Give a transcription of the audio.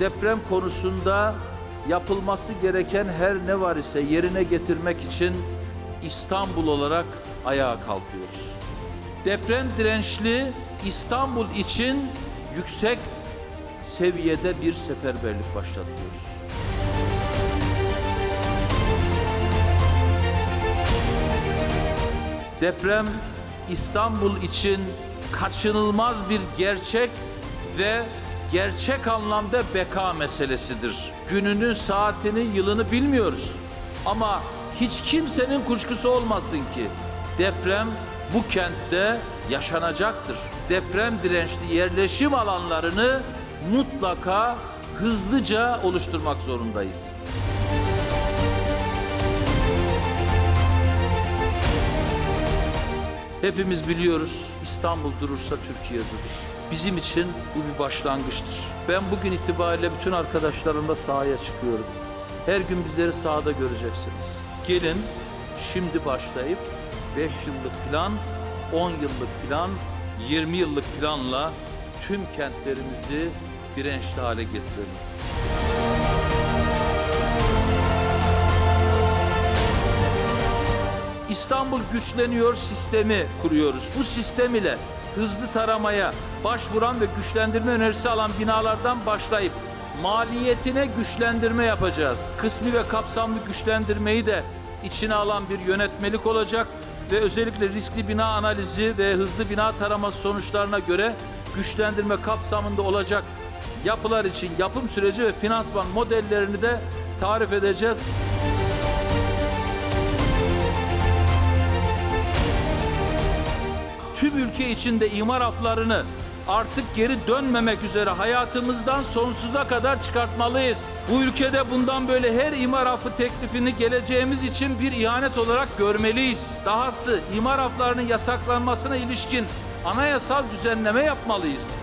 deprem konusunda yapılması gereken her ne var ise yerine getirmek için İstanbul olarak ayağa kalkıyoruz. Deprem dirençli İstanbul için yüksek seviyede bir seferberlik başlatıyoruz. Deprem İstanbul için kaçınılmaz bir gerçek ve gerçek anlamda beka meselesidir. Gününü, saatini, yılını bilmiyoruz. Ama hiç kimsenin kuşkusu olmasın ki deprem bu kentte yaşanacaktır. Deprem dirençli yerleşim alanlarını mutlaka hızlıca oluşturmak zorundayız. Hepimiz biliyoruz İstanbul durursa Türkiye durur. Bizim için bu bir başlangıçtır. Ben bugün itibariyle bütün arkadaşlarımla sahaya çıkıyorum. Her gün bizleri sahada göreceksiniz. Gelin şimdi başlayıp 5 yıllık plan, 10 yıllık plan, 20 yıllık planla tüm kentlerimizi dirençli hale getirelim. İstanbul güçleniyor sistemi kuruyoruz. Bu sistem ile hızlı taramaya başvuran ve güçlendirme önerisi alan binalardan başlayıp maliyetine güçlendirme yapacağız. Kısmi ve kapsamlı güçlendirmeyi de içine alan bir yönetmelik olacak ve özellikle riskli bina analizi ve hızlı bina taraması sonuçlarına göre güçlendirme kapsamında olacak yapılar için yapım süreci ve finansman modellerini de tarif edeceğiz. Tüm ülke içinde imar aflarını artık geri dönmemek üzere hayatımızdan sonsuza kadar çıkartmalıyız. Bu ülkede bundan böyle her imar affı teklifini geleceğimiz için bir ihanet olarak görmeliyiz. Dahası imar aflarının yasaklanmasına ilişkin anayasal düzenleme yapmalıyız.